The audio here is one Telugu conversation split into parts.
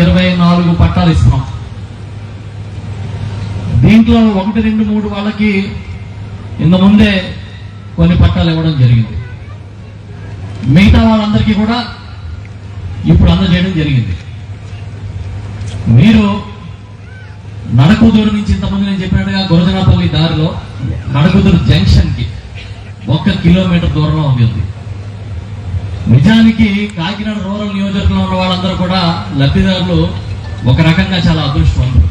ఇరవై నాలుగు పట్టాలు ఇస్తున్నాం. దీంట్లో ఒకటి రెండు మూడు వాళ్ళకి ఇంత ముందే కొన్ని పట్టాలు ఇవ్వడం జరిగింది. మిగతా వాళ్ళందరికీ కూడా ఇప్పుడు అందజేయడం జరిగింది. మీరు నడకుదూరు నుంచి ఇంతమంది నేను చెప్పినట్టుగా గురజనాపల్లి దారిలో నడకుదురు జంక్షన్కి ఒక్క కిలోమీటర్ దూరంలో ఉంది. నిజానికి కాకినాడ రూరల్ నియోజకవర్గంలో ఉన్న వాళ్ళందరూ కూడా లబ్ధిదారులు ఒక రకంగా చాలా అదృష్టవంతులు.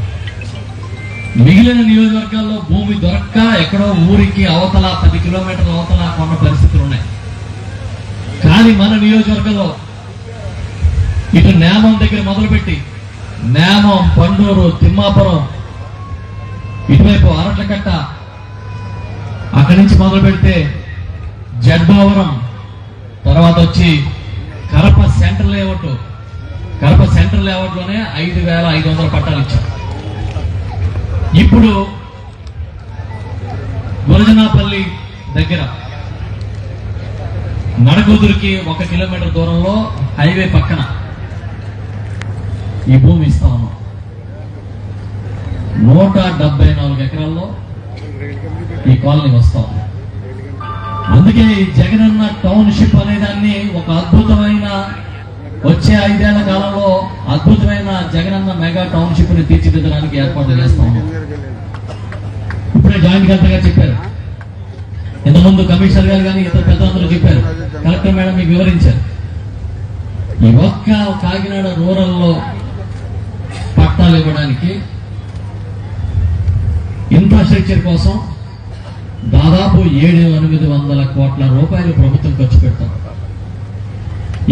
మిగిలిన నియోజకవర్గాల్లో భూమి దొరక్క ఎక్కడో ఊరికి అవతల పది కిలోమీటర్ల అవతల కొన్న పరిస్థితులు ఉన్నాయి. కానీ మన నియోజకవర్గంలో ఇటు నేమం దగ్గర మొదలుపెట్టి నేమం పండూరు తిమ్మాపురం ఇటువైపు అరట్లకట్ట అక్కడి నుంచి మొదలు పెడితే జడ్భావరం తర్వాత వచ్చి Kadapa centre layout. Kadapa centre లేఅవుట్లోనే ఐదు వేల ఐదు వందల పట్టాలు ఇచ్చాం. ఇప్పుడు గురజనాపల్లి దగ్గర నడకూదురికి ఒక కిలోమీటర్ దూరంలో హైవే పక్కన ఈ భూమి ఇస్తా ఉన్నాం. నూట డెబ్బై నాలుగు ఎకరాల్లో ఈ కాలనీ వస్తా ఉంది. అందుకే జగనన్న టౌన్షిప్ అనే దాన్ని ఒక అద్భుతమైన వచ్చే ఐదేళ్ళ కాలంలో అద్భుతమైన జగనన్న మెగా టౌన్షిప్ని తీర్చిదిద్దడానికి ఏర్పాటు చేస్తాము ఇప్పుడే జాయింట్ కలెక్టర్ గారు చెప్పారు ఇంతకుముందు కమిషనర్ గారు కానీ ఇతర పెద్దలందరూ చెప్పారు. కలెక్టర్ మేడం మీకు వివరించారు. ఈ ఒక్క కాకినాడ రూరల్లో పట్టాలు ఇవ్వడానికి ఇన్ఫ్రాస్ట్రక్చర్ కోసం దాదాపు ఏడు ఎనిమిది వందల కోట్ల రూపాయలు ప్రభుత్వం ఖర్చు పెడతాం.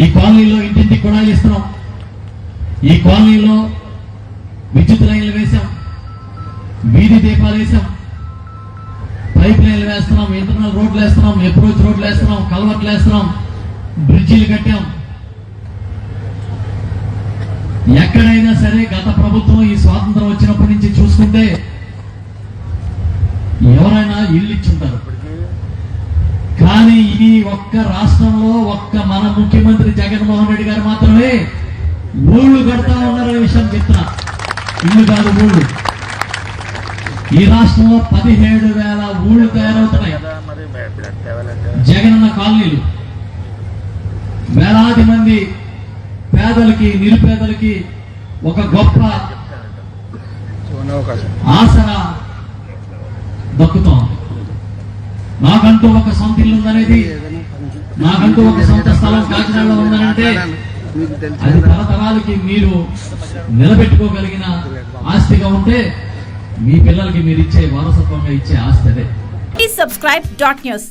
ఈ కాలనీలో ఇంటింటికి కూడా ఇస్తున్నాం ఈ కాలనీలో విద్యుత్ లైన్లు వేశాం. వీధి దీపాలు వేశాం. పైప్ లైన్లు వేస్తున్నాం. ఇంటర్నల్ రోడ్లు వేస్తున్నాం. అప్రోచ్ రోడ్లు వేస్తున్నాం? కల్వర్ట్లు వేస్తున్నాం. బ్రిడ్జీలు కట్టాం. ఎక్కడైనా సరే గత ప్రభుత్వం ఈ స్వాతంత్రం వచ్చినప్పటి ఇల్లు ఇచ్చుంటారు. కానీ ఈ ఒక్క రాష్ట్రంలో ఒక్క మన ముఖ్యమంత్రి జగన్మోహన్ రెడ్డి గారు మాత్రమే ఊళ్ళు కడతా ఉన్నారనే విషయం చెప్తున్నా. ఇల్లు కాదు ఊళ్ళు. ఈ రాష్ట్రంలో పదిహేడు వేల ఊళ్ళు తయారవుతున్నాయి. జగనన్న కాలనీలు. వేలాది మంది పేదలకి నిరుపేదలకి ఒక గొప్ప ఆసరా దక్కుతోంది. నాకంటూ ఒక సొంత ఇల్లు ఉందనేది నాకంటూ ఒక సొంత స్థలం కాకినాడలో ఉందనంటే అది తరతరాలకి మీరు నిలబెట్టుకోగలిగిన ఆస్తిగా ఉంటే మీ పిల్లలకి మీరు ఇచ్చే వారసత్వంగా ఇచ్చే ఆస్తి అదే సబ్స్క్రైబ్ డాట్ న్యూస్.